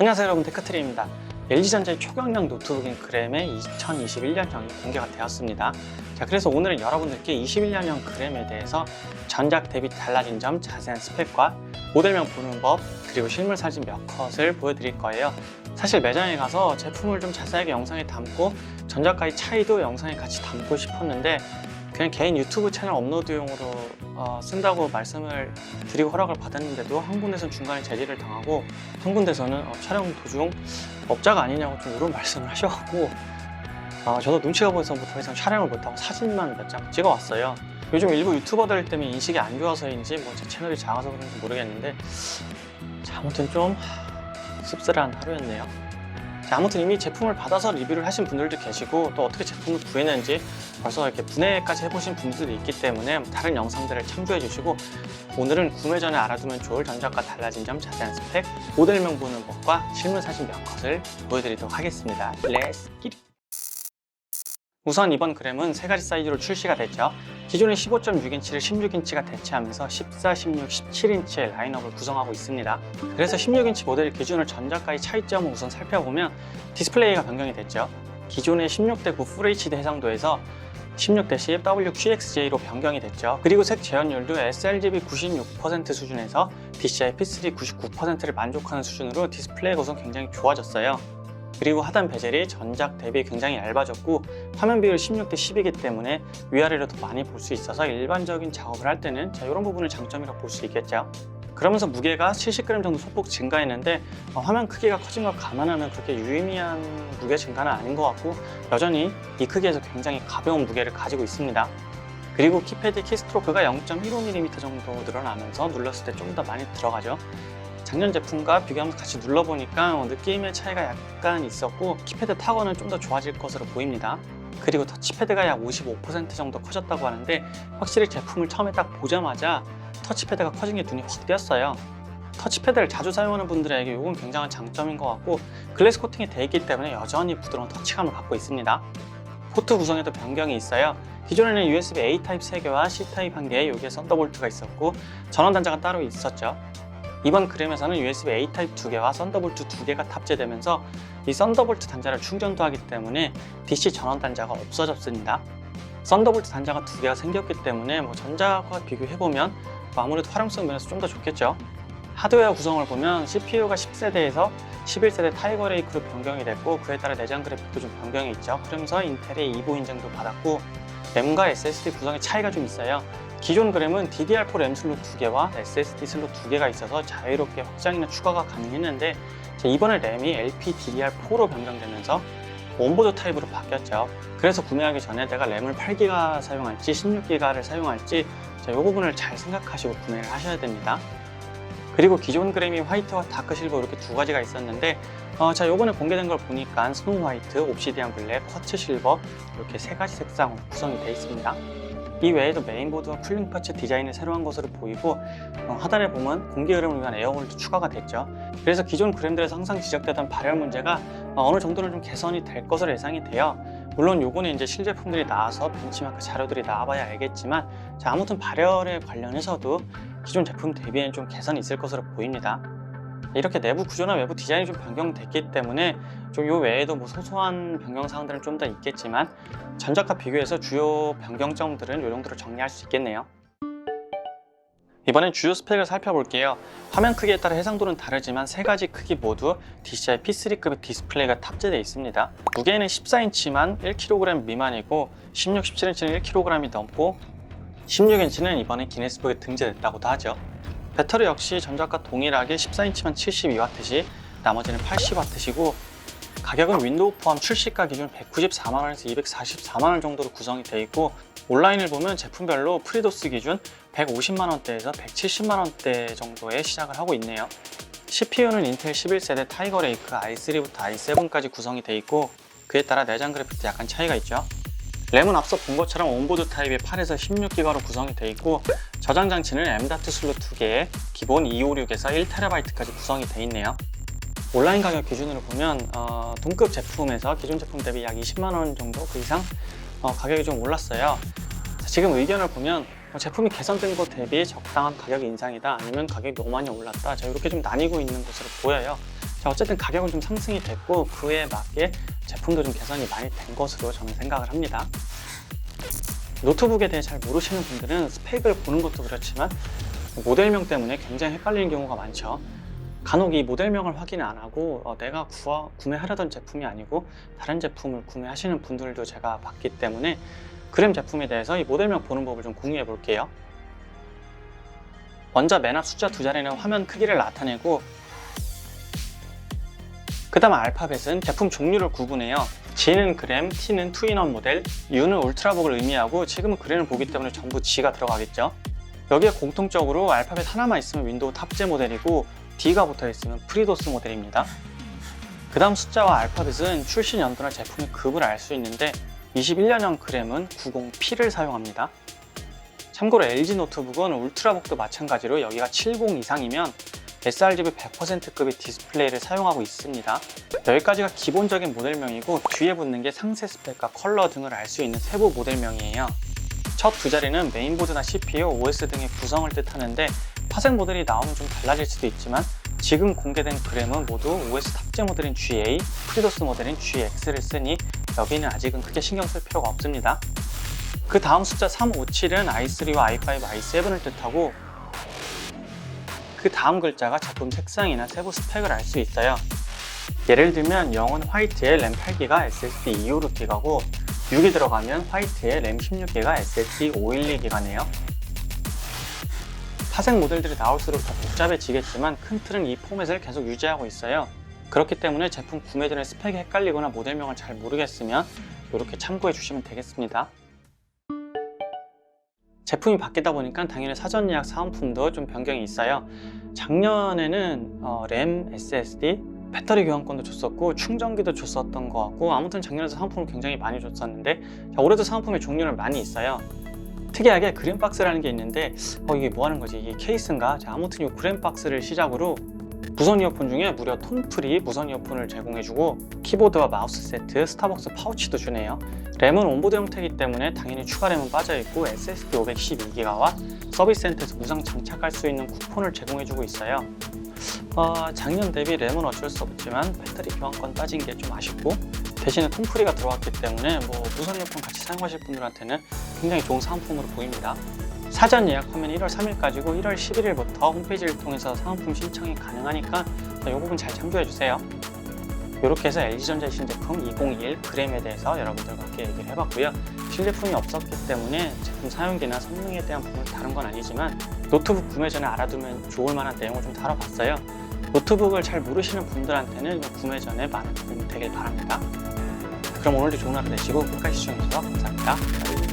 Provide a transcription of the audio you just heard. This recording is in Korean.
안녕하세요 여러분 데크트리입니다. LG전자의 초경량 노트북인 그램의 2021년형이 공개가 되었습니다. 자, 그래서 오늘은 여러분들께 21년형 그램에 대해서 전작 대비 달라진 점, 자세한 스펙과 모델명 보는 법, 그리고 실물 사진 몇 컷을 보여드릴 거예요. 사실 매장에 가서 제품을 좀 자세하게 영상에 담고 전작과의 차이도 영상에 같이 담고 싶었는데 그냥 개인 유튜브 채널 업로드용으로 어, 쓴다고 말씀을 드리고 허락을 받았는데도 한 군데서는 중간에 제지를 당하고 한 군데서는 어, 촬영 도중 업자가 아니냐고 좀 이런 말씀을 하셔갖고 아, 저도 눈치가 보여서 뭐더 이상 촬영을 못하고 사진만 몇 장 찍어왔어요. 요즘 일부 유튜버들 때문에 인식이 안 좋아서인지 뭐 제 채널이 작아서 그런지 모르겠는데 자, 아무튼 좀 씁쓸한 하루였네요. 자, 아무튼 이미 제품을 받아서 리뷰를 하신 분들도 계시고 또 어떻게 제품을 구했는지 벌써 이렇게 분해까지 해보신 분들도 있기 때문에 다른 영상들을 참조해 주시고 오늘은 구매 전에 알아두면 좋을 전작과 달라진 점 자세한 스펙, 모델명 보는 법과 실물 사진 몇 컷을 보여드리도록 하겠습니다. 렛츠 기릿! 우선 이번 그램은 세 가지 사이즈로 출시가 됐죠. 기존의 15.6인치를 16인치가 대체하면서 14, 16, 17인치의 라인업을 구성하고 있습니다. 그래서 16인치 모델 기준으로 전작과의 차이점을 우선 살펴보면 디스플레이가 변경이 됐죠. 기존의 16대 9 FHD 해상도에서 16-10 WQXJ로 변경이 됐죠. 그리고 색 재현율도 sRGB 96% 수준에서 DCI P3 99%를 만족하는 수준으로 디스플레이가 우선 굉장히 좋아졌어요. 그리고 하단 베젤이 전작 대비 굉장히 얇아졌고 화면 비율 16대 10이기 때문에 위아래로 더 많이 볼 수 있어서 일반적인 작업을 할 때는 자, 이런 부분을 장점이라고 볼 수 있겠죠. 그러면서 무게가 70g 정도 소폭 증가했는데 어, 화면 크기가 커진 걸 감안하면 그렇게 유의미한 무게 증가는 아닌 것 같고 여전히 이 크기에서 굉장히 가벼운 무게를 가지고 있습니다. 그리고 키패드 키스트로크가 0.15mm 정도 늘어나면서 눌렀을 때 좀 더 많이 들어가죠. 작년 제품과 비교하면서 같이 눌러보니까 어, 느낌의 차이가 약간 있었고 키패드 타건은 좀 더 좋아질 것으로 보입니다. 그리고 터치패드가 약 55% 정도 커졌다고 하는데 확실히 제품을 처음에 딱 보자마자 터치패드가 커진 게 눈이 확 띄었어요. 터치패드를 자주 사용하는 분들에게 이건 굉장한 장점인 것 같고 글래스 코팅이 되어 있기 때문에 여전히 부드러운 터치감을 갖고 있습니다. 포트 구성에도 변경이 있어요. 기존에는 USB A 타입 3개와 C 타입 1개, 여기에 썬더볼트가 있었고 전원 단자가 따로 있었죠. 이번 그램에서는 USB A 타입 2개와 썬더볼트 2개가 탑재되면서 이 썬더볼트 단자를 충전도 하기 때문에 DC 전원 단자가 없어졌습니다. 썬더볼트 단자가 두 개가 생겼기 때문에 뭐 전작과 비교해보면 뭐 아무래도 활용성 면에서 좀 더 좋겠죠. 하드웨어 구성을 보면 CPU가 10세대에서 11세대 타이거 레이크로 변경이 됐고 그에 따라 내장 그래픽도 좀 변경이 있죠. 그러면서 인텔의 2보 인증도 받았고 램과 SSD 구성의 차이가 좀 있어요. 기존 그램은 DDR4 램 슬롯 2개와 SSD 슬롯 2개가 있어서 자유롭게 확장이나 추가가 가능했는데 이번에 램이 LPDDR4로 변경되면서 온보드 타입으로 바뀌었죠. 그래서 구매하기 전에 내가 램을 8기가 사용할지 16기가를 사용할지 이 부분을 잘 생각하시고 구매를 하셔야 됩니다. 그리고 기존 그램이 화이트와 다크 실버 이렇게 두 가지가 있었는데 어, 자 요번에 공개된 걸 보니까 스노우 화이트, 옵시디안 블랙, 쿼츠 실버 이렇게 세 가지 색상으로 구성이 되어 있습니다. 이 외에도 메인보드와 쿨링 파츠 디자인이 새로 한 것으로 보이고 어, 하단에 보면 공기 흐름을 위한 에어홀도 추가가 됐죠. 그래서 기존 그램들에서 항상 지적되던 발열 문제가 어, 어느 정도는 좀 개선이 될 것으로 예상이 돼요. 물론 요거는 이제 실제품들이 나와서 벤치마크 자료들이 나와봐야 알겠지만 자, 아무튼 발열에 관련해서도 기존 제품 대비엔 좀 개선이 있을 것으로 보입니다. 이렇게 내부 구조나 외부 디자인이 좀 변경됐기 때문에 좀요 외에도 뭐 소소한 변경 사항들은 좀 더 있겠지만 전작과 비교해서 주요 변경점들은 요 정도로 정리할 수 있겠네요. 이번엔 주요 스펙을 살펴볼게요. 화면 크기에 따라 해상도는 다르지만 세 가지 크기 모두 DCI P3급의 디스플레이가 탑재되어 있습니다. 무게는 14인치만 1kg 미만이고 16, 17인치는 1kg이 넘고 16인치는 이번에 기네스북에 등재됐다고도 하죠. 배터리 역시 전작과 동일하게 14인치만 72W시 나머지는 80W시고 가격은 윈도우 포함 출시가 기준 194만원에서 244만원 정도로 구성이 되어 있고 온라인을 보면 제품별로 프리도스 기준 150만원대에서 170만원대 정도에 시작을 하고 있네요. CPU는 인텔 11세대 타이거 레이크 i3부터 i7까지 구성이 되어 있고 그에 따라 내장 그래픽도 약간 차이가 있죠 램은 앞서 본 것처럼 온보드 타입의 8에서 16기가로 구성이 되어 있고 저장 장치는 M.2 슬롯 2개에 기본 256에서 1TB까지 구성이 되어 있네요. 온라인 가격 기준으로 보면 어, 동급 제품에서 기존 제품 대비 약 20만 원 정도 그 이상 어, 가격이 좀 올랐어요. 자, 지금 의견을 보면 어, 제품이 개선된 것 대비 적당한 가격 인상이다 아니면 가격이 너무 많이 올랐다 자, 이렇게 좀 나뉘고 있는 것으로 보여요. 자, 어쨌든 가격은 좀 상승이 됐고 그에 맞게 제품도 좀 개선이 많이 된 것으로 저는 생각을 합니다. 노트북에 대해 잘 모르시는 분들은 스펙을 보는 것도 그렇지만 모델명 때문에 굉장히 헷갈리는 경우가 많죠. 간혹 이 모델명을 확인 안 하고 어, 내가 구하, 구매하려던 제품이 아니고 다른 제품을 구매하시는 분들도 제가 봤기 때문에 그램 제품에 대해서 이 모델명 보는 법을 좀 공유해 볼게요. 먼저 맨 앞 숫자 두 자리는 화면 크기를 나타내고 그 다음 알파벳은 제품 종류를 구분해요. G는 그램, T는 투인원 모델, U는 울트라북을 의미하고 지금은 그램을 보기 때문에 전부 G가 들어가겠죠. 여기에 공통적으로 알파벳 하나만 있으면 윈도우 탑재 모델이고 D가 붙어 있으면 프리도스 모델입니다. 그 다음 숫자와 알파벳은 출시 연도나 제품의 급을 알 수 있는데 21년형 그램은 90P를 사용합니다. 참고로 LG 노트북은 울트라북도 마찬가지로 여기가 70 이상이면 sRGB 100%급의 디스플레이를 사용하고 있습니다. 여기까지가 기본적인 모델명이고 뒤에 붙는 게 상세 스펙과 컬러 등을 알 수 있는 세부 모델명이에요. 첫 두 자리는 메인보드나 CPU, OS 등의 구성을 뜻하는데 파생 모델이 나오면 좀 달라질 수도 있지만 지금 공개된 그램은 모두 OS 탑재 모델인 GA, 프리도스 모델인 GX를 쓰니 여기는 아직은 크게 신경 쓸 필요가 없습니다. 그 다음 숫자 357은 i3와 i5, i7을 뜻하고 그 다음 글자가 제품 색상이나 세부 스펙을 알 수 있어요. 예를 들면 0은 화이트에 램 8기가 SSD 256기가고 6이 들어가면 화이트에 램 16기가 SSD 512기가네요. 파생 모델들이 나올수록 더 복잡해지겠지만 큰 틀은 이 포맷을 계속 유지하고 있어요. 그렇기 때문에 제품 구매 전에 스펙이 헷갈리거나 모델명을 잘 모르겠으면 이렇게 참고해 주시면 되겠습니다. 제품이 바뀌다 보니까 당연히 사전 예약 사은품도 좀 변경이 있어요. 작년에는 어, 램, SSD, 배터리 교환권도 줬었고 충전기도 줬었던 것 같고 아무튼 작년에도 사은품을 굉장히 많이 줬었는데 자, 올해도 사은품의 종류는 많이 있어요. 특이하게 그램박스라는 게 있는데 어, 이게 뭐 하는 거지? 이게 케이스인가? 자, 아무튼 이 그램박스를 시작으로 무선 이어폰 중에 무려 톤프리 무선 이어폰을 제공해주고 키보드와 마우스 세트, 스타벅스 파우치도 주네요. 램은 온보드 형태이기 때문에 당연히 추가 램은 빠져있고 SSD 512기가와 서비스 센터에서 무상 장착할 수 있는 쿠폰을 제공해주고 있어요. 어, 작년 대비 램은 어쩔 수 없지만 배터리 교환권 빠진 게 좀 아쉽고 대신에 톤프리가 들어왔기 때문에 뭐 무선 이어폰 같이 사용하실 분들한테는 굉장히 좋은 사은품으로 보입니다. 사전 예약하면 1월 3일까지고 1월 11일부터 홈페이지를 통해서 사은품 신청이 가능하니까 이 부분 잘 참조해 주세요. 이렇게 해서 LG전자의 신제품 2021 그램에 대해서 여러분들과 함께 얘기를 해봤고요. 실제품이 없었기 때문에 제품 사용기나 성능에 대한 부분을 다룬 건 아니지만 노트북 구매 전에 알아두면 좋을 만한 내용을 좀 다뤄봤어요. 노트북을 잘 모르시는 분들한테는 구매 전에 많은 도움이 되길 바랍니다. 그럼 오늘도 좋은 하루 되시고 끝까지 시청해주셔서 감사합니다.